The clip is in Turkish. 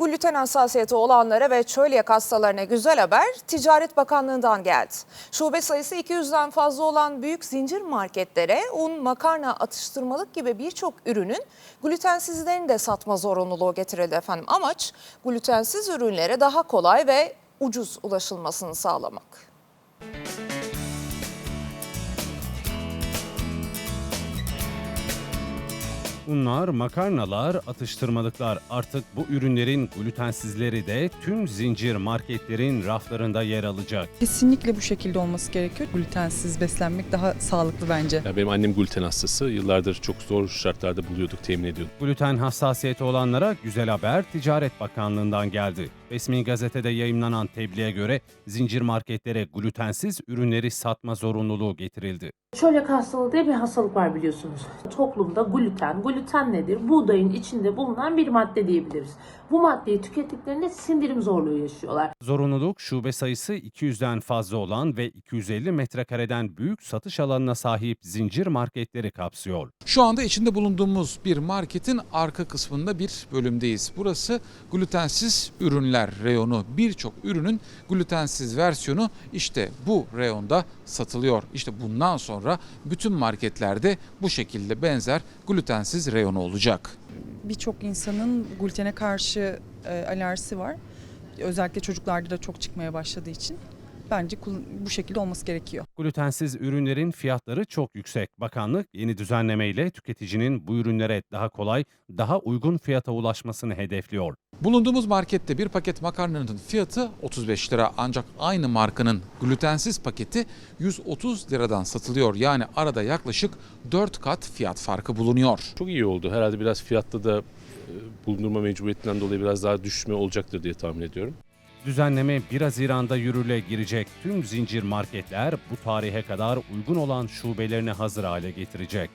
Gluten hassasiyeti olanlara ve çölyak hastalarına güzel haber Ticaret Bakanlığı'ndan geldi. Şube sayısı 200'den fazla olan büyük zincir marketlere un, makarna, atıştırmalık gibi birçok ürünün glutensizlerini de satma zorunluluğu getirildi efendim. Amaç glutensiz ürünlere daha kolay ve ucuz ulaşılmasını sağlamak. Unlar, makarnalar, atıştırmalıklar artık bu ürünlerin glutensizleri de tüm zincir marketlerin raflarında yer alacak. Kesinlikle bu şekilde olması gerekiyor. Glutensiz beslenmek daha sağlıklı bence. Ya benim annem gluten hastası. Yıllardır çok zor şartlarda buluyorduk, temin ediyorduk. Gluten hassasiyeti olanlara güzel haber Ticaret Bakanlığı'ndan geldi. Resmi gazetede yayımlanan tebliğe göre zincir marketlere glutensiz ürünleri satma zorunluluğu getirildi. Çölyak hastalığı diye bir hastalık var biliyorsunuz. Toplumda gluten, gluten nedir? Buğdayın içinde bulunan bir madde diyebiliriz. Bu maddeyi tükettiklerinde sindirim zorluğu yaşıyorlar. Zorunluluk şube sayısı 200'den fazla olan ve 250 metrekareden büyük satış alanına sahip zincir marketleri kapsıyor. Şu anda içinde bulunduğumuz bir marketin arka kısmında bir bölümdeyiz. Burası glutensiz ürünler reyonu. Birçok ürünün glutensiz versiyonu işte bu reyonda satılıyor. İşte bundan sonra bütün marketlerde bu şekilde benzer glutensiz reyonu olacak. Birçok insanın glutene karşı e, alerjisi var. Özellikle çocuklarda da çok çıkmaya başladığı için bence bu şekilde olması gerekiyor. Glutensiz ürünlerin fiyatları çok yüksek. Bakanlık yeni düzenlemeyle tüketicinin bu ürünlere daha kolay, daha uygun fiyata ulaşmasını hedefliyor. Bulunduğumuz markette bir paket makarnanın fiyatı 35 lira ancak aynı markanın glutensiz paketi 130 liradan satılıyor. Yani arada yaklaşık 4 kat fiyat farkı bulunuyor. Çok iyi oldu. Herhalde biraz fiyatta da e, bulundurma mecburiyetinden dolayı biraz daha düşme olacaktır diye tahmin ediyorum. Düzenleme 1 Haziran'da yürürlüğe girecek. Tüm zincir marketler bu tarihe kadar uygun olan şubelerini hazır hale getirecek.